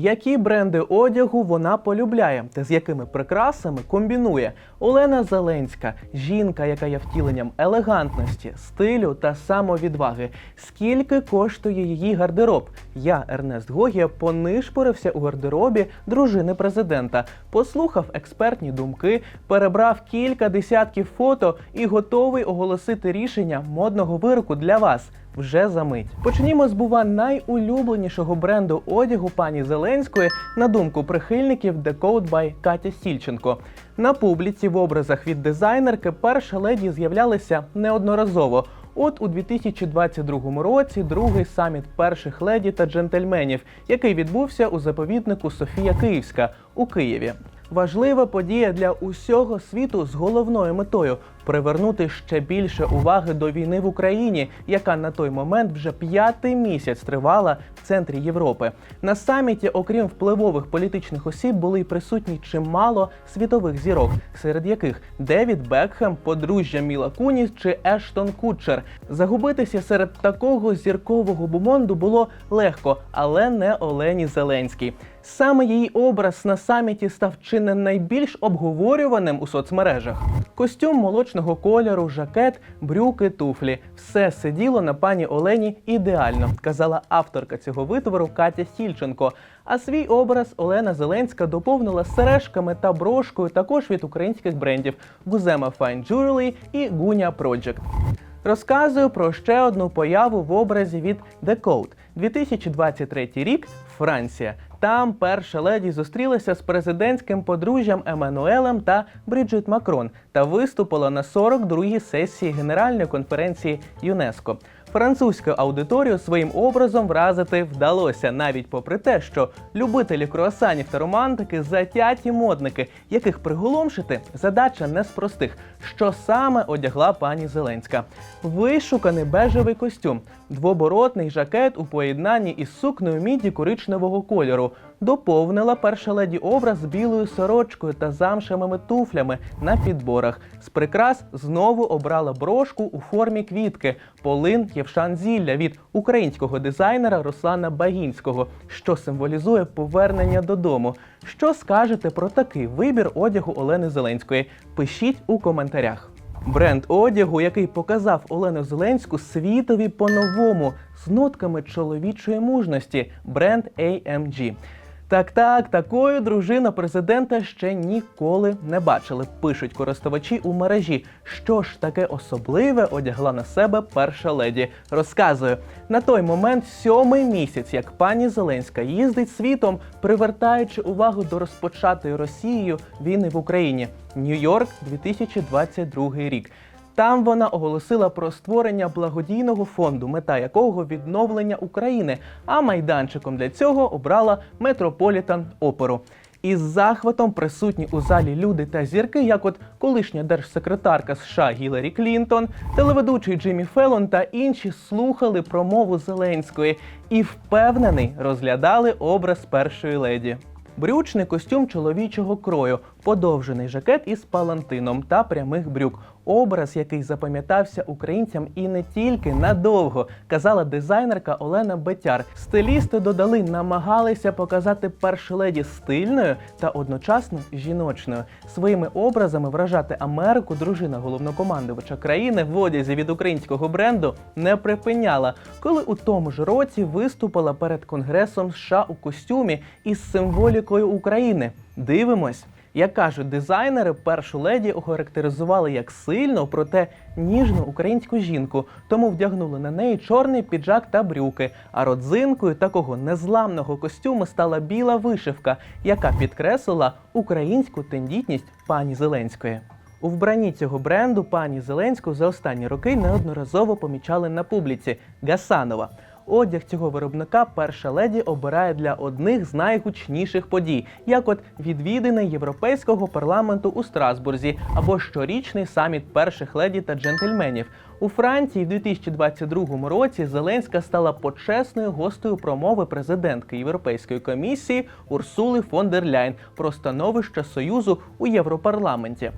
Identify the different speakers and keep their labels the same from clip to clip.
Speaker 1: Які бренди одягу вона полюбляє та з якими прикрасами комбінує Олена Зеленська, жінка, яка є втіленням елегантності, стилю та самовідваги. Скільки коштує її гардероб? Я, Ернест Гогія, понишпорився у гардеробі дружини президента, послухав експертні думки, перебрав кілька десятків фото і готовий оголосити рішення модного вироку для вас вже за мить. Почнімо з бува найулюбленішого бренду одягу пані Зеленської на думку прихильників Decode by Катя Сільченко. На публіці в образах від дизайнерки перша леді з'являлися неодноразово. От у 2022 році другий саміт перших леді та джентльменів, який відбувся у заповіднику Софія Київська у Києві. Важлива подія для усього світу з головною метою привернути ще більше уваги до війни в Україні, яка на той момент вже п'ятий місяць тривала в центрі Європи. На саміті, окрім впливових політичних осіб, були й присутні чимало світових зірок, серед яких Девід Бекхем, подружжя Міла Куніс чи Ештон Кутчер. Загубитися серед такого зіркового бумонду було легко, але не Олені Зеленській. Саме її образ на саміті став чи не найбільш обговорюваним у соцмережах. Костюм молочного кольору, жакет, брюки, туфлі все сиділо на пані Олені ідеально, казала авторка цього витвору Катя Сільченко. А свій образ Олена Зеленська доповнила сережками та брошкою також від українських брендів Guzema Fine Jewelry і Gunya Project. Розказую про ще одну появу в образі від The Code. 2023 рік Франція. Там перша леді зустрілася з президентським подружжям Еммануелем та Бріджит Макрон та виступила на 42-й сесії Генеральної конференції ЮНЕСКО. Французьку аудиторію своїм образом вразити вдалося, навіть попри те, що любителі круасанів та романтики затяті модники, яких приголомшити задача не з простих. Що саме одягла пані Зеленська? Вишуканий бежевий костюм, двоборотний жакет у поєднанні із сукнею міді коричневого кольору. Доповнила перша леді образ білою сорочкою та замшевими туфлями на підборах. З прикрас знову обрала брошку у формі квітки, полин Євшан Зілля від українського дизайнера Руслана Багінського, що символізує повернення додому. Що скажете про такий вибір одягу Олени Зеленської? Пишіть у коментарях. Бренд одягу, який показав Олену Зеленську світові по-новому з нотками чоловічої мужності, бренд AMG. Так, так, такою дружину президента ще ніколи не бачили. Пишуть користувачі у мережі. Що ж таке особливе одягла на себе перша леді? Розказую на той момент сьомий місяць, як пані Зеленська їздить світом, привертаючи увагу до розпочатої Росією війни в Україні. Нью-Йорк, 2022 рік. Там вона оголосила про створення благодійного фонду, мета якого відновлення України. А майданчиком для цього обрала Метрополітан Оперу. Із захватом присутні у залі люди та зірки, як от колишня держсекретарка США Гіларі Клінтон, телеведучий Джиммі Феллон та інші слухали промову Зеленської і впевнений розглядали образ першої леді. Брючний костюм чоловічого крою, подовжений жакет із палантином та прямих брюк. Образ, який запам'ятався українцям і не тільки надовго, казала дизайнерка Олена Бетяр. Стилісти додали, намагалися показати першу леді стильною та одночасно жіночною. Своїми образами вражати Америку дружина головнокомандувача країни в одязі від українського бренду не припиняла, коли у тому ж році виступила перед Конгресом США у костюмі із символікою України. Дивимось. Як кажуть дизайнери, першу леді охарактеризували як сильну, проте ніжну українську жінку, тому вдягнули на неї чорний піджак та брюки. А родзинкою такого незламного костюму стала біла вишивка, яка підкреслила українську тендітність пані Зеленської. У вбранні цього бренду пані Зеленську за останні роки неодноразово помічали на публіці Гасанова. Одяг цього виробника перша леді обирає для одних з найгучніших подій, як от відвідини Європейського парламенту у Страсбурзі або щорічний саміт перших леді та джентльменів. У Франції в 2022 році Зеленська стала почесною гостею промови президентки Європейської комісії Урсули фон дер Ляйн про становище Союзу у Європарламенті.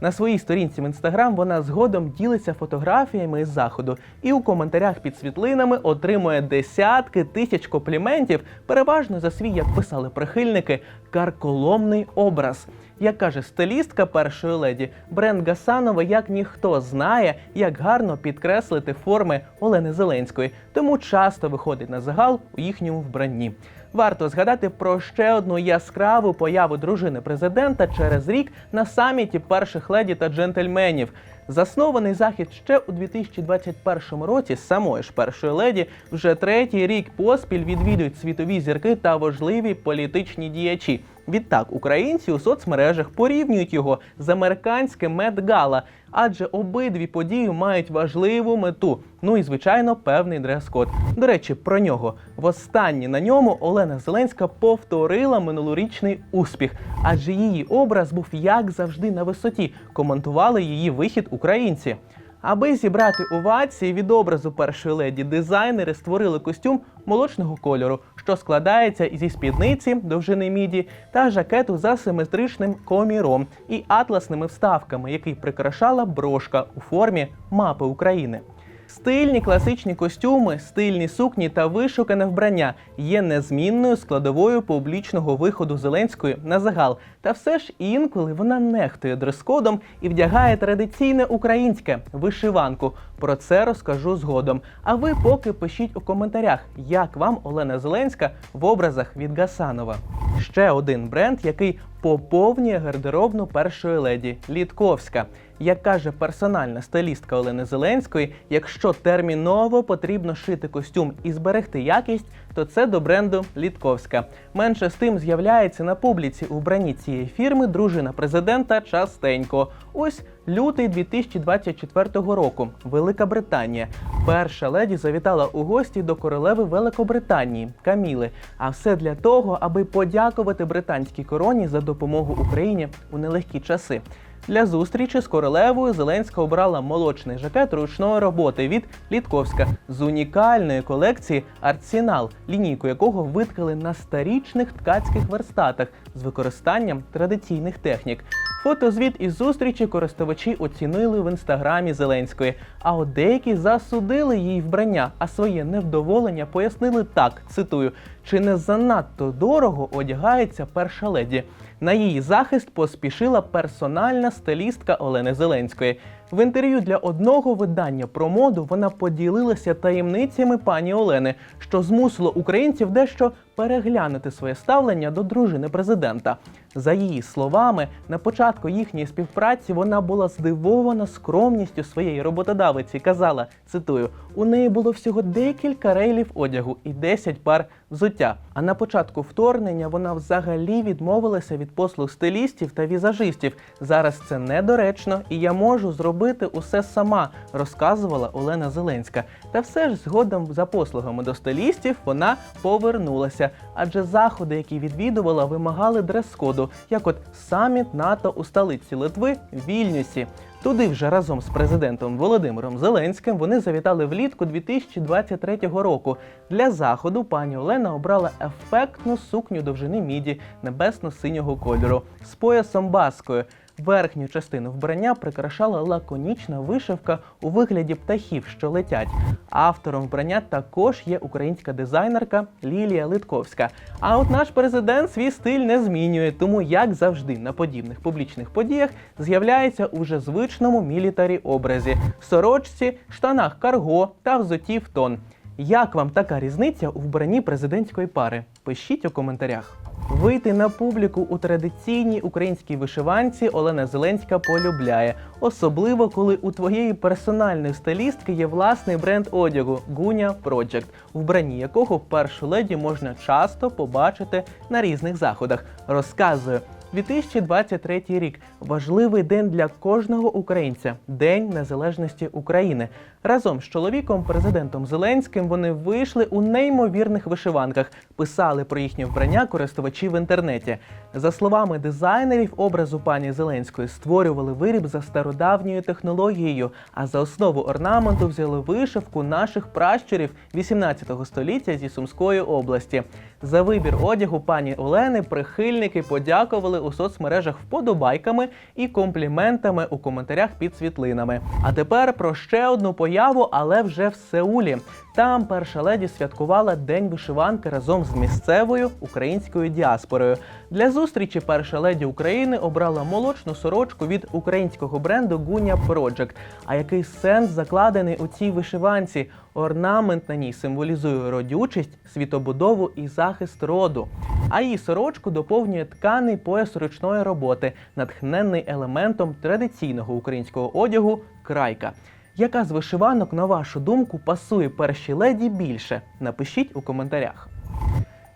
Speaker 1: На своїй сторінці в інстаграм вона згодом ділиться фотографіями із заходу і у коментарях під світлинами отримує десятки тисяч компліментів, переважно за свій, як писали прихильники, карколомний образ. Як каже стилістка першої леді, бренд Гасанова як ніхто знає, як гарно підкреслити форми Олени Зеленської, тому часто виходить на загал у їхньому вбранні. Варто згадати про ще одну яскраву появу дружини президента через рік на саміті перших леді та джентльменів. Заснований захід ще у 2021 році самої ж першої леді вже третій рік поспіль відвідують світові зірки та важливі політичні діячі. Відтак українці у соцмережах порівнюють його з американським Медгала, адже обидві події мають важливу мету. Ну і звичайно, певний дрес-код. До речі, про нього востаннє на ньому Олена Зеленська повторила минулорічний успіх, адже її образ був як завжди на висоті. Коментували її вихід українці. Аби зібрати овації від образу першої леді, дизайнери створили костюм молочного кольору, що складається зі спідниці довжини міді та жакету за симетричним коміром і атласними вставками, який прикрашала брошка у формі мапи України. Стильні класичні костюми, стильні сукні та вишукане вбрання є незмінною складовою публічного виходу Зеленської на загал. Та все ж інколи вона нехтує дрес-кодом і вдягає традиційне українське вишиванку. Про це розкажу згодом. А ви поки пишіть у коментарях, як вам Олена Зеленська в образах від Гасанова. Ще один бренд, який поповнює гардеробну першої леді Літковська. Як каже персональна стилістка Олени Зеленської, якщо терміново потрібно шити костюм і зберегти якість, то це до бренду Літковська. Менше з тим з'являється на публіці у вбранні цієї фірми дружина президента частенько. Ось лютий 2024 року. Велика Британія. Перша леді завітала у гості до королеви Великобританії Каміли. А все для того, аби подякувати британській короні за допомогу Україні у нелегкі часи. Для зустрічі з королевою Зеленська обрала молочний жакет ручної роботи від Літковська з унікальної колекції Арсенал, лінійку якого виткали на старічних ткацьких верстатах з використанням традиційних технік. Фотозвіт із зустрічі користувачі оцінили в інстаграмі Зеленської. А от деякі засудили її вбрання, а своє невдоволення пояснили так: цитую: чи не занадто дорого одягається перша леді? На її захист поспішила персональна стилістка Олени Зеленської. В інтерв'ю для одного видання про моду вона поділилася таємницями пані Олени, що змусило українців дещо переглянути своє ставлення до дружини президента. За її словами, на початку їхньої співпраці вона була здивована скромністю своєї роботодавиці. Казала, цитую: у неї було всього декілька рейлів одягу і 10 пар взуття. А на початку вторгнення вона взагалі відмовилася від послуг стилістів та візажистів. Зараз це недоречно, і я можу зробити усе сама, розказувала Олена Зеленська. Та все ж згодом за послугами до стилістів вона повернулася, адже заходи, які відвідувала, вимагали дрес-коду, як от саміт НАТО у столиці Литви Вільнюсі. Туди вже разом з президентом Володимиром Зеленським вони завітали влітку 2023 року. Для заходу пані Олена обрала ефектну сукню довжини міді небесно-синього кольору з поясом баскою. Верхню частину вбрання прикрашала лаконічна вишивка у вигляді птахів, що летять. Автором вбрання також є українська дизайнерка Лілія Литковська. А от наш президент свій стиль не змінює, тому як завжди на подібних публічних подіях з'являється у звичному мілітарі образі сорочці, штанах карго та взуті в тон. Як вам така різниця у вбранні президентської пари? Пишіть у коментарях. Вийти на публіку у традиційній українській вишиванці Олена Зеленська полюбляє, особливо коли у твоєї персональної стилістки є власний бренд одягу Гуня Project, вбранні якого першу леді можна часто побачити на різних заходах. Розказує. 2023 рік важливий день для кожного українця День Незалежності України. Разом з чоловіком, президентом Зеленським, вони вийшли у неймовірних вишиванках, писали про їхнє вбрання користувачі в інтернеті. За словами дизайнерів, образу пані Зеленської створювали виріб за стародавньою технологією, а за основу орнаменту взяли вишивку наших пращурів 18 століття зі Сумської області. За вибір одягу пані Олени прихильники подякували радували у соцмережах вподобайками і компліментами у коментарях під світлинами. А тепер про ще одну появу, але вже в Сеулі. Там перша леді святкувала День вишиванки разом з місцевою українською діаспорою. Для зустрічі перша леді України обрала молочну сорочку від українського бренду Гуня Project. А який сенс закладений у цій вишиванці? Орнамент на ній символізує родючість, світобудову і захист роду. А її сорочку доповнює тканий пояс ручної роботи, натхненний елементом традиційного українського одягу крайка. Яка з вишиванок, на вашу думку, пасує першій леді більше? Напишіть у коментарях.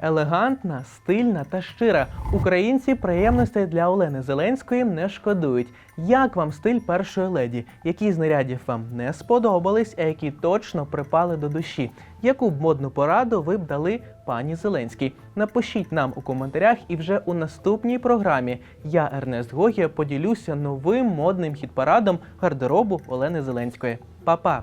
Speaker 1: Елегантна, стильна та щира. Українці приємностей для Олени Зеленської не шкодують. Як вам стиль першої леді? Які з нарядів вам не сподобались, а які точно припали до душі? Яку б модну пораду ви б дали пані Зеленській? Напишіть нам у коментарях, і вже у наступній програмі я, Ернест Гогія, поділюся новим модним хіт-парадом гардеробу Олени Зеленської. Па-па!